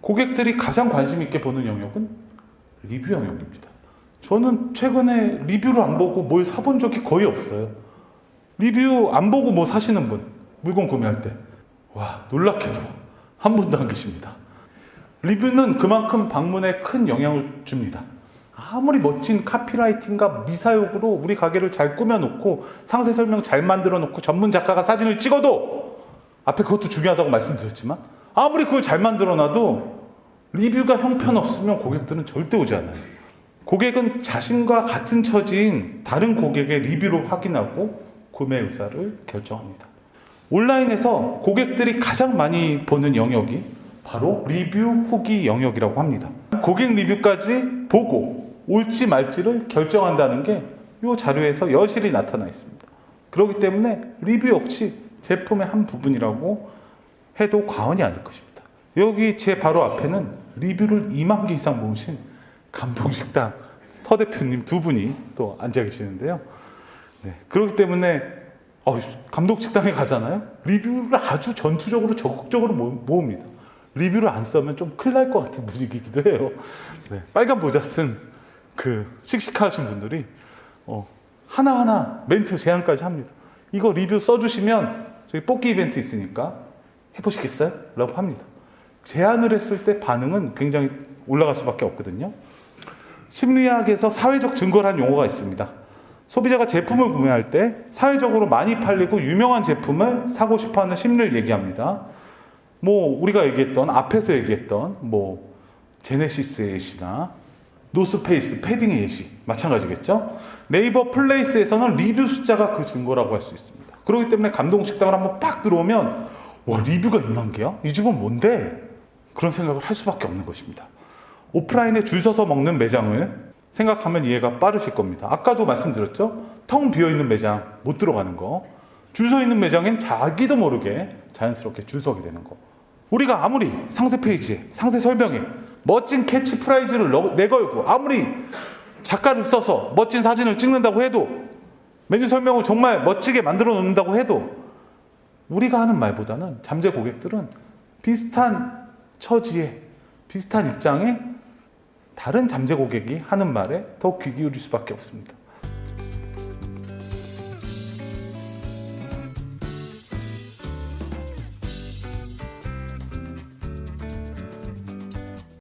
고객들이 가장 관심 있게 보는 영역은 리뷰 영역입니다. 저는 최근에 리뷰를 안 보고 뭘 사본 적이 거의 없어요. 리뷰 안 보고 뭐 사시는 분, 물건 구매할 때. 와, 놀랍게도 한 분도 안 계십니다. 리뷰는 그만큼 방문에 큰 영향을 줍니다. 아무리 멋진 카피라이팅과 미사용으로 우리 가게를 잘 꾸며놓고 상세 설명 잘 만들어 놓고 전문 작가가 사진을 찍어도 앞에 그것도 중요하다고 말씀드렸지만 아무리 그걸 잘 만들어 놔도 리뷰가 형편없으면 고객들은 절대 오지 않아요. 고객은 자신과 같은 처지인 다른 고객의 리뷰를 확인하고 구매 의사를 결정합니다. 온라인에서 고객들이 가장 많이 보는 영역이 바로 리뷰 후기 영역이라고 합니다. 고객 리뷰까지 보고 올지 말지를 결정한다는 게 이 자료에서 여실히 나타나 있습니다. 그렇기 때문에 리뷰 역시 제품의 한 부분이라고 해도 과언이 아닐 것입니다. 여기 제 바로 앞에는 리뷰를 2만 개 이상 모으신 감동식당 서 대표님 두 분이 또 앉아 계시는데요. 네, 그렇기 때문에 어, 감독식당에 가잖아요. 리뷰를 아주 전투적으로 적극적으로 모- 모읍니다. 리뷰를 안 써면 좀 큰일 날 것 같은 분위기이기도 해요. 네, 빨간 모자 쓴 그 씩씩하신 분들이 어, 하나하나 멘트 제안까지 합니다. 이거 리뷰 써주시면 저희 뽑기 이벤트 있으니까 해보시겠어요? 라고 합니다. 제안을 했을 때 반응은 굉장히 올라갈 수밖에 없거든요. 심리학에서 사회적 증거란 용어가 있습니다. 소비자가 제품을 구매할 때 사회적으로 많이 팔리고 유명한 제품을 사고 싶어 하는 심리를 얘기합니다. 뭐, 우리가 얘기했던, 앞에서 얘기했던, 뭐, 제네시스의 예시나, 노스페이스, 패딩의 예시. 마찬가지겠죠? 네이버 플레이스에서는 리뷰 숫자가 그 증거라고 할 수 있습니다. 그렇기 때문에 감동 식당을 한번 빡 들어오면, 와, 리뷰가 2만 개야? 이 집은 뭔데? 그런 생각을 할 수밖에 없는 것입니다. 오프라인에 줄 서서 먹는 매장을 생각하면 이해가 빠르실 겁니다. 아까도 말씀드렸죠? 텅 비어 있는 매장 못 들어가는 거. 줄 서 있는 매장엔 자기도 모르게 자연스럽게 줄 서게 되는 거. 우리가 아무리 상세 페이지에, 상세 설명에 멋진 캐치프라이즈를 넣- 내걸고 아무리 작가를 써서 멋진 사진을 찍는다고 해도 메뉴 설명을 정말 멋지게 만들어 놓는다고 해도 우리가 하는 말보다는 잠재 고객들은 비슷한 처지에 비슷한 입장에 다른 잠재 고객이 하는 말에 더 귀 기울일 수밖에 없습니다.